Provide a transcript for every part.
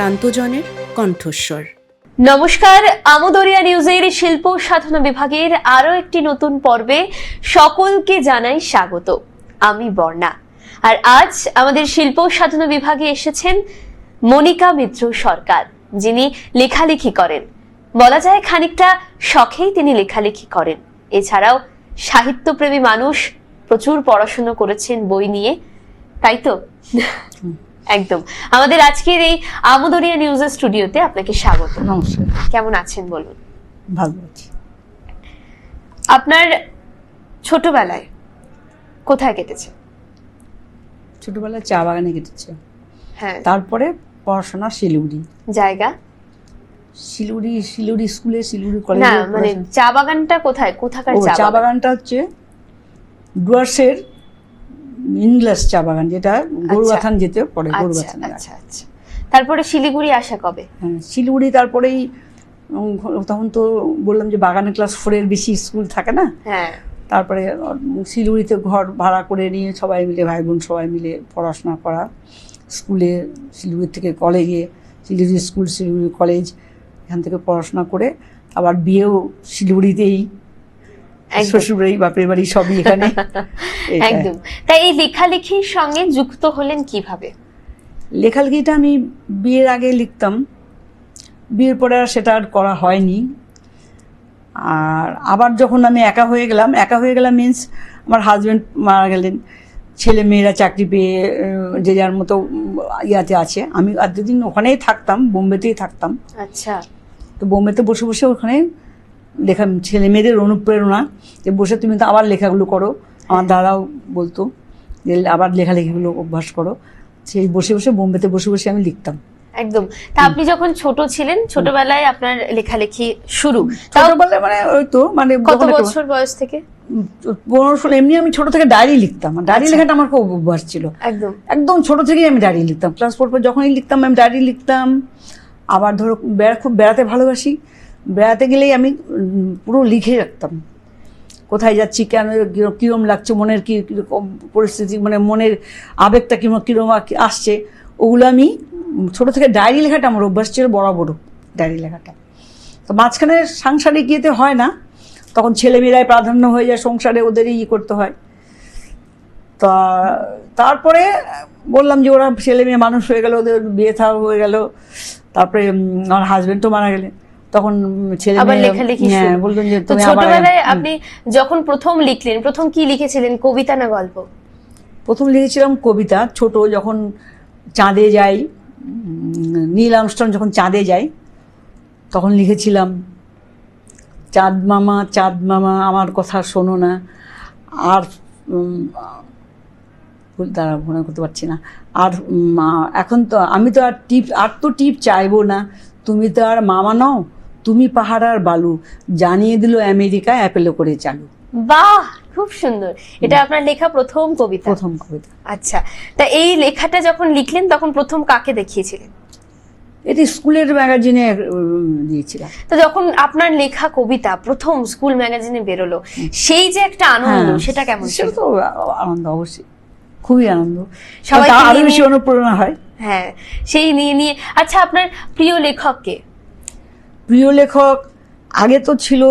প্রান্তজনের কণ্ঠস্বর। নমস্কার, আমদরিয়া নিউজের শিল্প সাধনা বিভাগের আরও একটি নতুন পর্বে সকলকে জানাই স্বাগত। আমি বর্ণা। আর আজ আমাদের শিল্প সাধনা বিভাগে এসেছেন মনিকা মিত্র সরকার, যিনি লেখালেখি করেন। বলা যায় খানিকটা শখেই তিনি লেখালেখি করেন। এছাড়াও সাহিত্যপ্রেমী মানুষ প্রচুর পড়াশোনা করেছেন বই নিয়ে। তাই তো? একদম। আমাদের আজকের এই আমদরিয়া নিউজের স্টুডিওতে আপনাকে স্বাগত। নমস্কার। কেমন আছেন বলুন? ভালো আছি। আপনার ছোটবেলায় কোথায় কেটেছে? ছোটবেলায় চা বাগানে কেটেছে। হ্যাঁ। তারপরে পড়াশোনা শিলিগুড়ি। জায়গা? শিলিগুড়ি শিলিগুড়ি স্কুলে শিলিগুড়ি না কলেজে মানে চা বাগানটা কোথায়? কোথাকার চা চা বাগানটা হচ্ছে ডুয়ার্সের ইংলাস চা বাগান যেটা গরুবাথান যেতে পড়ে আচ্ছা গরুবাথান আচ্ছা আচ্ছা। তারপরে শিলিগুড়ি আসা কবে? হ্যাঁ শিলিগুড়ি তারপরেই তখন তো বললাম যে বাগানে ক্লাস ফোরের বেশি স্কুল থাকে না? হ্যাঁ। তারপরে শিলিগুড়িতে ঘর ভাড়া করে নিয়ে সবাই মিলে ভাই বোন সবাই মিলে পড়াশোনা করা। স্কুলে শিলিগুড়ি থেকে কলেজে শিলিগুড়ি স্কুল শিলিগুড়ি কলেজ এখান থেকে পড়াশোনা করে। আবার বিয়েও শিলিগুড়িতেই। শ্বশুরবাড়ি বাপের বাড়ি সবই এখানে। একদম। তাই এই লেখালেখির সঙ্গে যুক্ত হলেন কীভাবে? লেখালেখিটা আমি বিয়ের আগে লিখতাম। বিয়ের পরে আর সেটা আর করা হয়নি। আর আবার যখন আমি একা হয়ে গেলাম একা হয়ে গেলাম মিন্স আমার হাজব্যান্ড মারা গেলেন ছেলে মেয়েরা চাকরি পেয়ে যে যার মতো ইয়াতে আছে। আমি আর দুদিন ওখানেই থাকতাম বোম্বেতেই থাকতাম। আচ্ছা। তো বোম্বেতে বসে বসে ওখানে লেখা ছেলে মেয়েদের অনুপ্রেরণা যে বসে তুমি তো আবার লেখাগুলো করো। আমার দাদাও বলতো যে আবার লেখালেখিগুলো অভ্যাস করো। সেই বসে বসে বোম্বেতে বসে বসে আমি লিখতাম। একদম। তা আপনি যখন ছোট ছিলেন ছোটবেলায় আপনার লেখালেখি শুরু। ছোটবেলায় মানে ওই তো মানে কত বছর বয়স থেকে? পনেরো ষোলো এমনি আমি ছোট থেকে ডায়েরি লিখতাম। ডায়েরি আচ্ছা। লেখাটা আমার খুব অভ্যাস ছিল। একদম। একদম ছোট থেকেই আমি ডায়েরি লিখতাম। ক্লাস ফোর পর যখনই লিখতাম আমি ডায়েরি লিখতাম। আবার ধরো বেড়া খুব বেড়াতে ভালোবাসি। বেড়াতে গেলেই আমি পুরো লিখে রাখতাম। কোথায় যাচ্ছি, কেন, কিরম- লাগছে, মনের কী, কীরকম পরিস্থিতি মানে মনের আবেগটা কিরম কিরম আসছে, ওগুলো আমি ছোটো থেকে ডায়েরি লেখাটা আমার অভ্যাস ছিল বরাবরও ডায়েরি লেখাটা। তো মাঝখানে সাংসারিক ইয়েতে হয় না, তখন ছেলেমেয়েরাই প্রাধান্য হয়ে যায় সংসারে, ওদেরই ই করতে হয়। তা, তারপরে বললাম যে ওরা ছেলে মেয়ে মানুষ হয়ে গেল, ওদের বিয়ে থা, হয়ে গেল, তারপরে আমার হাজব্যান্ডও মারা গেলেন। তখন ছেলে আবার লেখালেখি হ্যাঁ শুরু। যে তুমি ছোটবেলায় আপনি যখন প্রথম লিখলেন প্রথম কি লিখেছিলেন? কবিতা না গল্প? প্রথম লিখেছিলাম কবিতা ছোট যখন চাঁদে যাই নীল আমস্ট্রং যখন চাঁদে যাই তখন লিখেছিলাম চাঁদ মামা চাঁদ মামা আমার কথা শোনো না। আর ভুল মনে করতে পারছি না। আর এখন তো আমি তো আর টিপ আর তো টিপ চাইব না। তুমি তো আর মামা নও তুমি পাহাড় আর বালু জানিয়ে দিল আমেরিকা অ্যাপেলো করে চালু। বাহ খুব সুন্দর। এটা আপনার লেখা প্রথম কবিতা। প্রথম কবিতা। আচ্ছা তা এই লেখাটা যখন লিখলেন তখন প্রথম কাকে দেখিয়েছিলেন? এটি স্কুলের ম্যাগাজিনে দিয়েছিলাম। তো যখন আপনার লেখা কবিতা প্রথম স্কুল ম্যাগাজিনে বেরোলো সেই যে একটা আনন্দ হ্যাঁ, সেটা কেমন ছিল? তো আনন্দ অবশ্যই। খুবই আনন্দ। সবাই আরও বেশি অনুপ্রেরণা হয়। হ্যাঁ সেই নিয়ে নিয়ে। আচ্ছা আপনার প্রিয় লেখককে প্রিয় লেখক আগে তো ছিল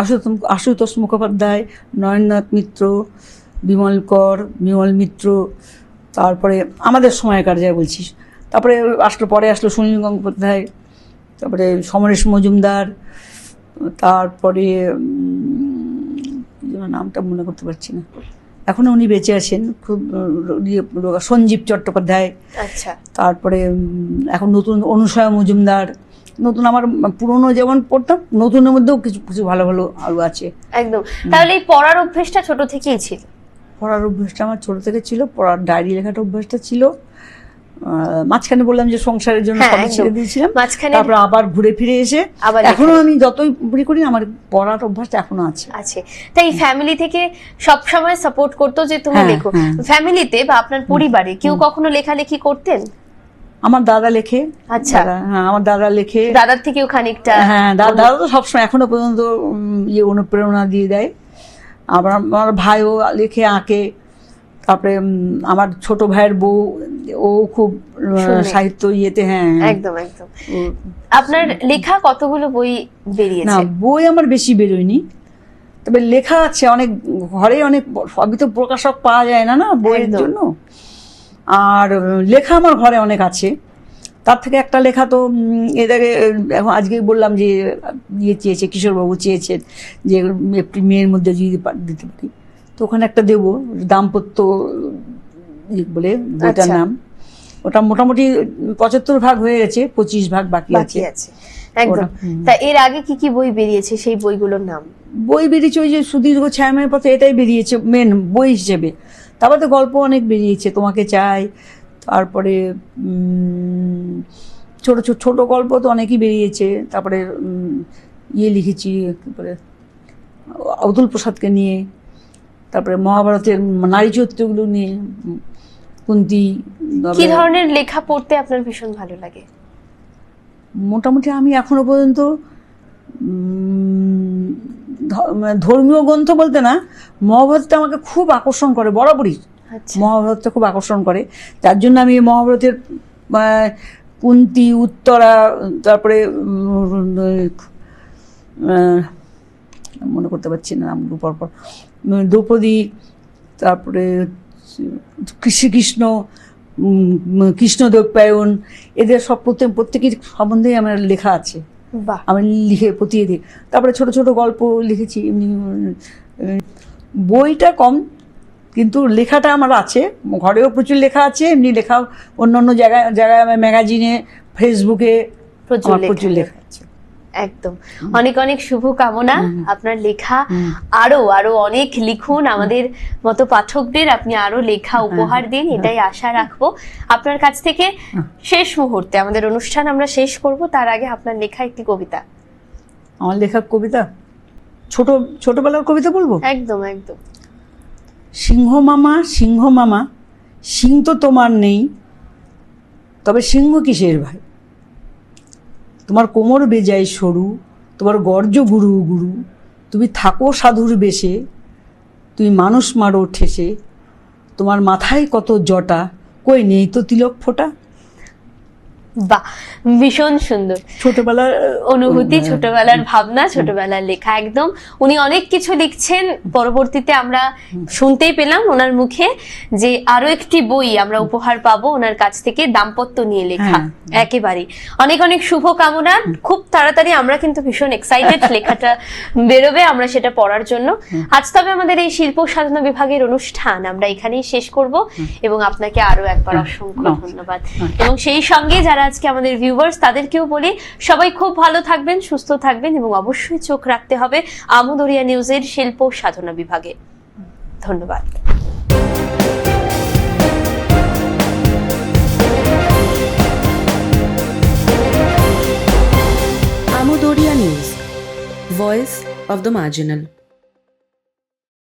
আশুতোষ আশুতোষ মুখোপাধ্যায় নয়ননাথ মিত্র বিমল কর বিমল মিত্র তারপরে আমাদের সময়কার যা বলছিস। তারপরে আসলো পরে আসলো সুনীল গঙ্গোপাধ্যায় তারপরে সমরেশ মজুমদার তারপরে নামটা মনে করতে পারছি না। এখনও উনি বেঁচে আছেন খুব ইয়ে, সঞ্জীব চট্টোপাধ্যায়। আচ্ছা। তারপরে এখন নতুন অনুসয়া মজুমদার নতুন আমার পুরনো যেমন পড়তাম নতুনের মধ্যেও কিছু কিছু ভালো ভালো আলু আছে। একদম। তাহলে এই পড়ার অভ্যেসটা ছোট থেকেই ছিল? পড়ার অভ্যাসটা আমার ছোট থেকে ছিল পড়ার ডায়েরি লেখাটা অভ্যাসটা ছিল। মাঝখানে বললাম যে সংসারের জন্য হ্যাঁ, সবই ছেড়ে দিয়েছিলাম। তারপর আবার ঘুরে ফিরে এসে এখনও আমি যতই ঘুরে করি আমার পড়ার অভ্যাসটা এখনও আছে। আছে। তাই ফ্যামিলি থেকে সব সময় সাপোর্ট করতো যে তুমি হ্যাঁ, লেখো। ফ্যামিলিতে বা আপনার পরিবারে কেউ কখনো লেখালেখি করতেন? আমার দাদা লেখে। আচ্ছা। হ্যাঁ আমার দাদা লেখে। দাদার থেকেও খানিকটা হ্যাঁ দাদা তো সবসময় এখনও পর্যন্ত ইয়ে অনুপ্রেরণা দিয়ে দেয়। আবার আমার ভাইও লেখে আঁকে। তারপরে আমার ছোট ভাইয়ের বউ ও খুব সাহিত্য ইয়েতে হ্যাঁ। হ্যাঁ। একদম। একদম আপনার লেখা কতগুলো বই বেরিয়েছে? না বই আমার বেশি বেরোয়নি। তবে লেখা আছে অনেক ঘরে অনেক সবই তো প্রকাশক পাওয়া যায় না না বইয়ের জন্য। আর লেখা আমার ঘরে অনেক আছে। তার থেকে একটা লেখা তো এটাকে এখন আজকে বললাম যে ইয়ে চেয়েছে কিশোরবাবু চেয়েছেন যে একটি মেয়ের মধ্যে যদি দিতে পারি। তো ওখানে একটা দেবো দাম্পত্য বলে বইটার আচ্ছা। নাম। ওটা মোটামুটি পঁচাত্তর ভাগ হয়ে গেছে পঁচিশ ভাগ বাকি আছে। একদম। তা এর আগে কি কি বই বেরিয়েছে সেই বইগুলোর নাম? বই বেরিয়েছে ওই যে সুদীর্ঘ ছায়াময়ের পথে এটাই বেরিয়েছে মেন বই হিসেবে। তারপরে তো গল্প অনেক বেরিয়েছে তোমাকে চাই। তারপরে ছোট ছোট ছোট গল্প তো অনেকই বেরিয়েছে। তারপরে ইয়ে লিখেছি বলে অতুল প্রসাদকে নিয়ে। তারপরে মহাভারতের নারী চরিত্রগুলো নিয়ে কুন্তি কি ধরনের লেখা পড়তে আপনার ভীষণ ভালো লাগে? মোটামুটি আমি এখনও পর্যন্ত ধর্মীয় গ্রন্থ বলতে না মহাভারতটা আমাকে খুব আকর্ষণ করে বরাবরই। আচ্ছা। মহাভারতটা খুব আকর্ষণ করে। তার জন্য আমি মহাভারতের কুন্তি উত্তরা তারপরে মনে করতে পারছি না নামগুলো পরপর দ্রৌপদী তারপরে শ্রীকৃষ্ণ উম, কৃষ্ণ দ্বৈপায়ন এদের সব প্রত্যেক প্রত্যেকের সম্বন্ধেই আমার লেখা আছে। আমি লিখে পতিয়ে দিই। তারপরে ছোট ছোট গল্প লিখেছি এমনি বইটা কম কিন্তু লেখাটা আমার আছে। ঘরেও প্রচুর লেখা আছে এমনি লেখা অন্য অন্য জায়গায় জায়গায় ম্যাগাজিনে ফেসবুকে প্রচুর লেখা। একদম। অনেক অনেক শুভ কামনা আপনার লেখা। আরও আরও অনেক লিখুন। আমাদের মতো পাঠকদের আপনি আরও লেখা উপহার দিন এটাই আশা রাখব। আপনার কাছ থেকে শেষ মুহূর্তে আমাদের অনুষ্ঠান আমরা শেষ করব। তার আগে আপনার লেখা একটি কবিতা। আমার লেখা কবিতা? ছোট ছোটবেলার কবিতা বলব? একদম একদম। সিংহ মামা সিংহ মামা সিং তো তোমার নেই। তবে সিংহ কিসের ভাই? তোমার কোমর বেজায় সরু, তোমার গর্জ গুরু গুরু, তুমি থাকো সাধুর বেশে, তুমি মানুষ মারো ঠেসে, তোমার মাথায় কত জটা, কই নেই তো তিলক ফোটা? বাহ ভীষণ সুন্দর। ছোটবেলার অনুভূতি হ্যাঁ। ছোটবেলার ভাবনা ছোটবেলার লেখা একদম। উনি অনেক কিছু লিখছেন পরবর্তীতে আমরা শুনতেই পেলাম ওনার মুখে যে আরও একটি বই আমরা উপহার পাবো ওনার কাছ থেকে দাম্পত্য নিয়ে লেখা হ্যাঁ। একেবারে অনেক অনেক শুভ কামনা খুব তাড়াতাড়ি আমরা কিন্তু ভীষণ এক্সাইটেড লেখাটা বেরোবে আমরা সেটা পড়ার জন্য। আজ তবে আমাদের এই শিল্প সাধনা বিভাগের অনুষ্ঠান আমরা এখানেই শেষ করব এবং আপনাকে আরও একবার অসংখ্য ধন্যবাদ। এবং সেই সঙ্গে যারা আজকে আমাদের ভিউয়ার্স তাদেরকেও বলি, সবাই খুব ভালো থাকবেন, সুস্থ থাকবেন এবং অবশ্যই চোখ রাখতে হবে আমদরিয়া নিউজের শিল্প সাধনা বিভাগে ধন্যবাদ voice of the marginal.